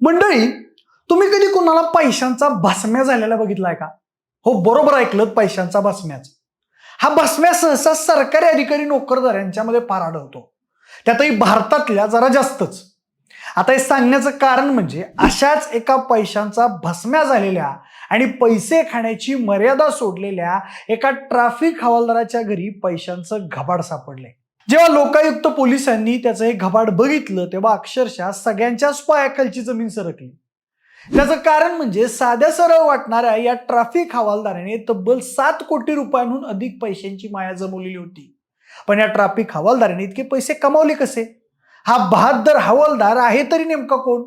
मंडळी तुम्ही कधी कोणाला पैशांचा भस्म्या झालेला बघितलाय का? हो बरोबर ऐकलं पैशांचा भस्म्याच. हा भस्म्या सहसा सरकारी अधिकारी नोकरदारमध्ये फार आढळतो त्यातही भारतातल्या जरा जास्तच. आता हे सांगण्याचं कारण म्हणजे अशाच एका पैशांचा भस्म्या झालेल्या आणि पैसे खाण्याची मर्यादा सोडलेल्या एका ट्रॅफिक हवालदाराच्या घरी पैशांचं घबाड सापडले जेव्हा लोकायुक्त पोलिसांनी त्याचं हे घबाड बघितलं तेव्हा अक्षरशः सगळ्यांच्याच पायाखालची जमीन सरकली. त्याचं कारण म्हणजे साध्या सरळ वाटणाऱ्या या ट्रॅफिक हवालदाराने तब्बल सात कोटी रुपयांहून अधिक पैशांची माया जमवलेली होती. पण या ट्रॅफिक हवालदाराने इतके पैसे कमावले कसे? हा बहादर हवालदार आहे तरी नेमका कोण?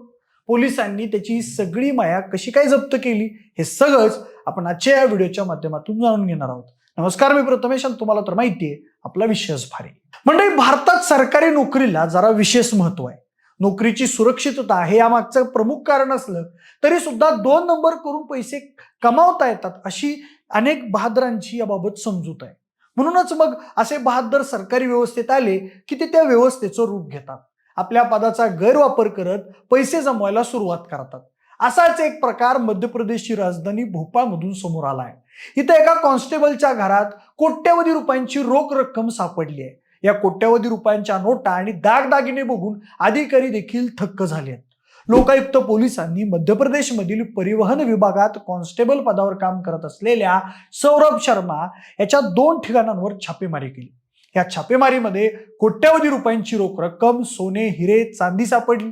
पोलिसांनी त्याची सगळी माया कशी काय जप्त केली? हे सगळंच आपण आजच्या या व्हिडिओच्या माध्यमातून जाणून घेणार आहोत. नमस्कार मी प्रथमेश आणि तुम्हाला तर माहिती आहे आपला विषयच भारी. म्हणजे भारतात सरकारी नोकरीला जरा विशेष महत्त्व आहे. नोकरीची सुरक्षितता हे यामागचं प्रमुख कारण असलं तरी सुद्धा दोन नंबर करून पैसे कमावता येतात अशी अनेक बहादरांची याबाबत समजूत आहे. म्हणूनच मग असे बहादर सरकारी व्यवस्थेत आले की ते त्या व्यवस्थेचं रूप घेतात. आपल्या पदाचा गैरवापर करत पैसे जमवायला सुरुवात करतात. असाच एक प्रकार मध्य प्रदेशची राजधानी भोपाळमधून समोर आला आहे इथं एका कॉन्स्टेबलच्या घरात कोट्यवधी रुपयांची रोख रक्कम सापडली आहे. या कोट्यवधी रुपयांच्या नोटा आणि दागदागिने बघून अधिकारी देखील थक्क झाले आहेत लोकायुक्त पोलिसांनी मध्य प्रदेशमधील परिवहन विभागात कॉन्स्टेबल पदावर काम करत असलेल्या सौरभ शर्मा याच्या दोन ठिकाणांवर छापेमारी केली. या छापेमारीमध्ये कोट्यवधी रुपयांची रोख रक्कम सोने हिरे चांदी सापडली.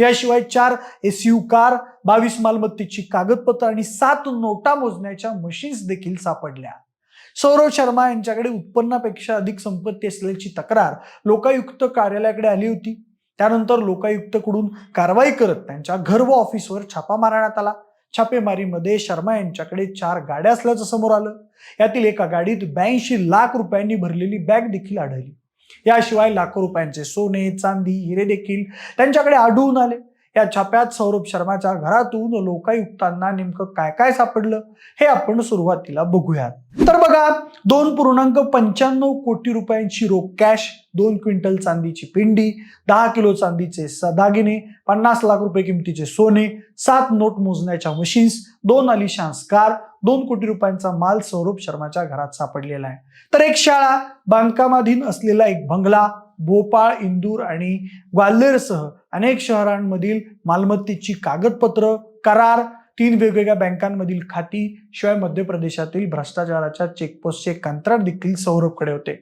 याशिवाय चार एस यू कार बावीस मालमत्तेची कागदपत्र आणि सात नोटा मोजण्याच्या मशीन्स देखील सापडल्या. सौरव शर्मा यांच्याकडे उत्पन्नापेक्षा अधिक संपत्ती असल्याची तक्रार लोकायुक्त कार्यालयाकडे आली होती. त्यानंतर लोकायुक्तकडून कारवाई करत त्यांच्या घर व ऑफिसवर छापा मारण्यात आला. छापेमारीमध्ये शर्मा यांच्याकडे चार गाड्या असल्याचं समोर आलं. यातील एका गाडीत ब्याऐंशी लाख रुपयांनी भरलेली बॅग देखील आढळली. याशिवाय लाखो रुपयांचे सोने चांदी हिरे देखील त्यांच्याकडे आढळून आले. या छाप्यात सौरभ शर्माच्या घरातून लोकायुक्तांना नेमकं काय काय सापडलं हे आपण सुरुवातीला बघूयात. तर बघा दोन पूर्णांक पंच्याण्णव कोटी रुपयांची रोख कॅश दोन क्विंटल चांदीची पिंडी दहा किलो चांदीचे दागिने पन्नास लाख रुपये किमतीचे सोने सात नोट मोजण्याच्या मशीन्स दोन अलिशान कार दोन कोटी रुपयांचा माल सौरभ शर्माच्या घरात सापडलेला आहे. तर एक शाळा बांधकामाधीन असलेला एक बंगला भोपाळ इंदूर आणि ग्वाल्हेरसह अनेक शहरांमधील मालमत्तेची कागदपत्र करार तीन वेगवेगळ्या बँकांमधील खाती शिवाय मध्य प्रदेशातील भ्रष्टाचाराच्या चेकपोस्टचे कंत्राट देखील सौरभकडे होते.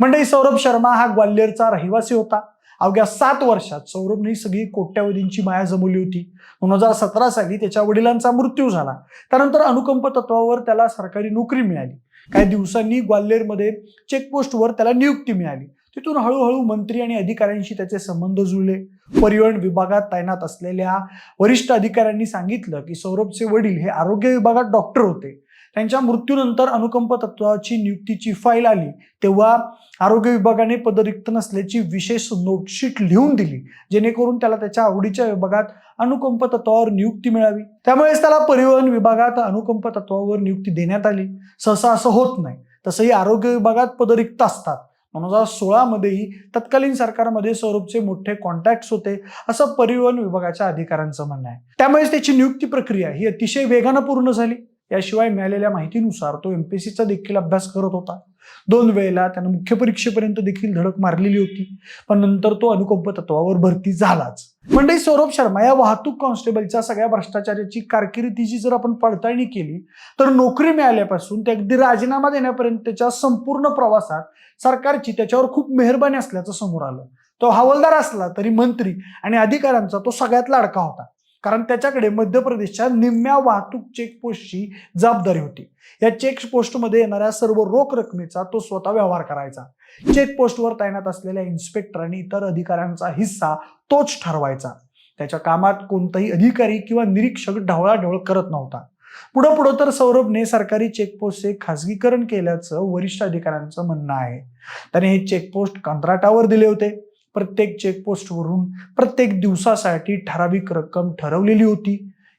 म्हणजे सौरभ शर्मा हा ग्वाल्हेरचा रहिवासी होता. अवघ्या सात वर्षात सौरभने सगळी कोट्यावधींची माया जमवली होती. दोन हजार सतरा साली त्याच्या वडिलांचा मृत्यू झाला. त्यानंतर अनुकंप तत्वावर त्याला सरकारी नोकरी मिळाली. काही दिवसांनी ग्वाल्हेरमध्ये चेकपोस्टवर त्याला नियुक्ती मिळाली. तिथून हळूहळू मंत्री आणि अधिकाऱ्यांशी त्याचे संबंध जुळले. परिवहन विभागात तैनात असलेल्या वरिष्ठ अधिकाऱ्यांनी सांगितलं की सौरभचे वडील हे आरोग्य विभागात डॉक्टर होते. त्यांच्या मृत्यूनंतर अनुकंप तत्वाची नियुक्तीची फाईल आली. तेव्हा आरोग्य विभागाने पदरिक्त नसल्याची विशेष नोटशीट लिहून दिली. जेणेकरून त्याला त्याच्या आवडीच्या विभागात अनुकंप तत्वावर नियुक्ती मिळावी. त्यामुळेच त्याला परिवहन विभागात अनुकंप तत्वावर नियुक्ती देण्यात आली. सहसा असं होत नाही. तसंही आरोग्य विभागात पदरिक्त असतात. दोन हजार सोळामध्येही तत्कालीन सरकारमध्ये सौरभचे मोठे कॉन्टॅक्ट होते असं परिवहन विभागाच्या अधिकाऱ्यांचं म्हणणं आहे. त्यामुळेच त्याची नियुक्ती प्रक्रिया ही अतिशय वेगानं पूर्ण झाली. याशिवाय मिळालेल्या माहितीनुसार तो एमपीसीचा देखील अभ्यास करत होता. दोन वेळेला त्यानं मुख्य परीक्षेपर्यंत देखील धडक मारलेली होती. पण नंतर तो अनुकंप तत्वावर भरती झालाच. म्हणजे सौरभ शर्मा या वाहतूक कॉन्स्टेबलच्या सगळ्या भ्रष्टाचाराची कारकिर्दीची जर आपण पडताळणी केली तर नोकरी मिळाल्यापासून ते अगदी राजीनामा देण्यापर्यंत त्याच्या संपूर्ण प्रवासात सरकारची त्याच्यावर खूप मेहरबानी असल्याचं समोर आलं. तो हवालदार असला तरी मंत्री आणि अधिकाऱ्यांचा तो सगळ्यात लाडका होता. कारण त्याच्याकडे मध्य प्रदेशच्या निम्म्या वाहतूक चेकपोस्टची जबाबदारी होती. या चेक पोस्टमध्ये येणाऱ्या सर्व रोख रकमेचा तो स्वतः व्यवहार करायचा. चेक पोस्टवर तैनात असलेल्या इन्स्पेक्टर आणि इतर अधिकाऱ्यांचा हिस्सा तोच ठरवायचा. त्याच्या कामात कोणताही अधिकारी किंवा निरीक्षक ढवळाढवळ करत नव्हता. पुढं पुढं तर सौरभने सरकारी चेकपोस्टचे खासगीकरण केल्याचं वरिष्ठ अधिकाऱ्यांचं म्हणणं आहे. त्याने हे चेकपोस्ट कंत्राटावर दिले होते. प्रत्येक चेकपोस्टवरून प्रत्येक दिवसासाठी ठराविक रक्कम ठरवलेली होती.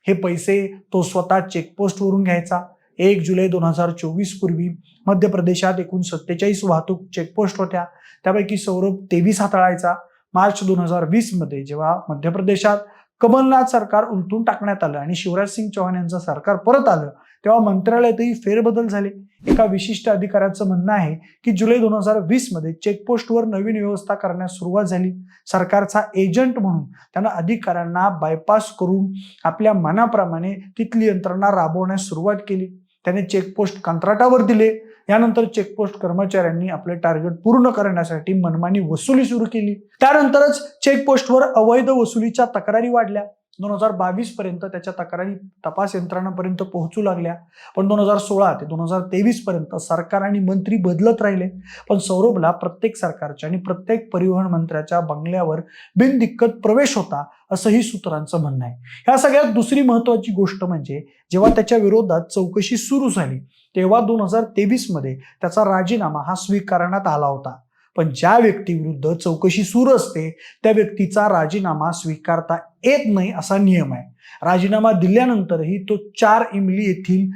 हे पैसे तो स्वतः चेकपोस्टवरून घ्यायचा. एक जुलै दोन हजार चोवीस पूर्वी मध्य प्रदेशात एकूण सत्तेचाळीस वाहतूक चेकपोस्ट होत्या. त्यापैकी सौरभ तेवीस हाताळायचा. मार्च दोन हजार वीसमध्ये जेव्हा मध्य प्रदेशात कमलनाथ सरकार उलटून टाकण्यात आलं आणि शिवराज सिंग चौहान यांचं सरकार परत आलं तेव्हा मंत्रालयातही फेरबदल झाले. एका विशिष्ट अधिकाऱ्याचं म्हणणं आहे की जुलै दोन हजार वीसमध्ये चेकपोस्टवर नवीन व्यवस्था करण्यास सुरुवात झाली. सरकारचा एजंट म्हणून त्यांना अधिकाऱ्यांना बायपास करून आपल्या मनाप्रमाणे तिथली यंत्रणा राबवण्यास सुरुवात केली. त्याने चेकपोस्ट कंत्राटावर दिले. यानंतर चेकपोस्ट कर्मचाऱ्यांनी आपले टार्गेट पूर्ण करण्यासाठी मनमानी वसुली सुरू केली. त्यानंतरच चेकपोस्टवर अवैध वसुलीच्या तक्रारी वाढल्या. दोन हजार बावीस पर्यंत त्याच्या तक्रारी तपास यंत्रणांपर्यंत पोहोचू लागल्या. पण दोन हजार सोळा ते दोन हजार तेवीस पर्यंत सरकार आणि मंत्री बदलत राहिले. पण सौरभला प्रत्येक सरकारच्या आणि प्रत्येक परिवहन मंत्र्याच्या बंगल्यावर बिनदिक्कत प्रवेश होता असंही सूत्रांचं म्हणणं आहे. ह्या सगळ्यात दुसरी महत्वाची गोष्ट म्हणजे जेव्हा त्याच्या विरोधात चौकशी सुरू झाली तेव्हा दोन हजार तेवीसमध्ये त्याचा राजीनामा हा स्वीकारण्यात आला होता. पण ज्या व्यक्तीविरुद्ध चौकशी सुरू असते त्या व्यक्तीचा राजीनामा स्वीकारता येत नाही असा नियम आहे. राजीनामा दिल्यानंतरही तो चार इमली येथील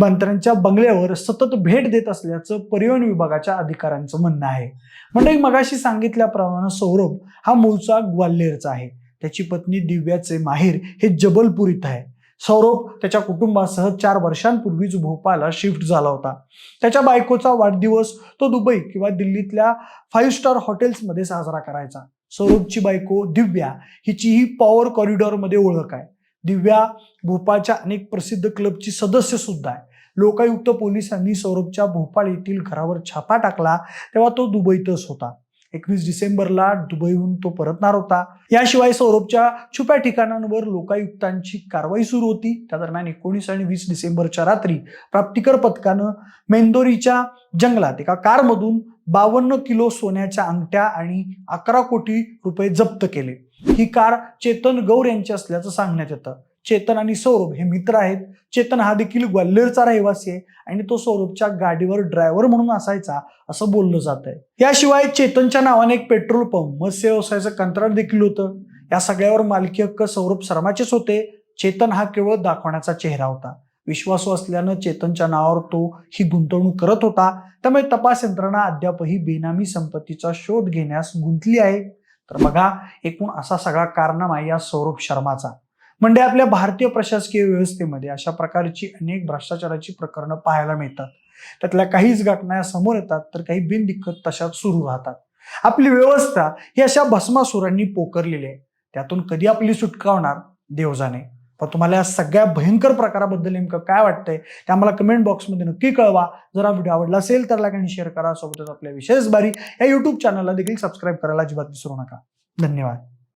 मंत्र्यांच्या बंगल्यावर सतत भेट देत असल्याचं परिवहन विभागाच्या अधिकाऱ्यांचं म्हणणं आहे. म्हणजे मगाशी सांगितल्याप्रमाणे सौरभ हा मूळचा ग्वाल्हेरचा आहे. त्याची पत्नी दिव्याचे माहेर हे जबलपूर इथं आहे. सौरभ त्याच्या कुटुंबासह चार वर्षांपूर्वीच भोपाळला शिफ्ट झाला होता. त्याच्या बायकोचा वाढदिवस तो दुबई किंवा दिल्लीतल्या फाईव्ह स्टार हॉटेल्समध्ये साजरा करायचा. सौरभची बायको दिव्या हिचीही पॉवर कॉरिडॉरमध्ये ओळख आहे. दिव्या भोपाळच्या अनेक प्रसिद्ध क्लबची सदस्य सुद्धा आहे. लोकायुक्त पोलिसांनी सौरभच्या भोपाळ येथील घरावर छापा टाकला तेव्हा तो दुबईतच होता. एकवीस डिसेंबरला दुबईहून तो परतणार होता. याशिवाय सौरभच्या छुप्या ठिकाणांवर लोकायुक्तांची कारवाई सुरू होती. त्या दरम्यान एकोणीस आणि वीस डिसेंबरच्या रात्री प्राप्तिकर पथकानं मेंदोरीच्या जंगलात एका कारमधून बावन्न किलो सोन्याच्या अंगठ्या आणि अकरा कोटी रुपये जप्त केले. ही कार चेतन गौर यांची असल्याचं सांगण्यात येतं. चेतन आणि सौरभ हे मित्र आहेत. चेतन हा देखील ग्वाल्हेरचा रहिवासी आहे आणि तो सौरभच्या गाडीवर ड्रायव्हर म्हणून असायचा असं बोललं जात आहे याशिवाय चेतनच्या नावाने एक पेट्रोल पंप मत्स्य व्यवसायाचं कंत्राट देखील होतं. या सगळ्यावर मालकी हक्क सौरभ शर्माचेच होते. चेतन हा केवळ दाखवण्याचा चेहरा होता. विश्वासू असल्यानं चेतनच्या नावावर तो ही गुंतवणूक करत होता. त्यामुळे तपास यंत्रणा अद्यापही बेनामी संपत्तीचा शोध घेण्यास गुंतली आहे. तर बघा एकूण असा सगळा कारनामा या सौरभ शर्माचा. म्हणजे आपल्या भारतीय प्रशासकीय व्यवस्थेमध्ये अशा प्रकारची अनेक भ्रष्टाचाराची प्रकरणं पाहायला मिळतात. त्यातल्या काहीच घटना या समोर येतात तर काही बिनदिक्कत तशाच सुरू राहतात. आपली व्यवस्था ही अशा भस्मासुरांनी पोकरलेली आहे. त्यातून कधी आपली सुटका होणार देव जाणे पण तुम्हाला या सगळ्या भयंकर प्रकाराबद्दल नेमकं काय वाटतंय ते आम्हाला कमेंट बॉक्समध्ये नक्की कळवा. जर हा व्हिडिओ आवडला असेल तर लाईक आणि शेअर करा. सोबतच आपल्या विशेष बारी या युट्यूब चॅनलला देखील सबस्क्राईब करायला अजिबात विसरू नका. धन्यवाद.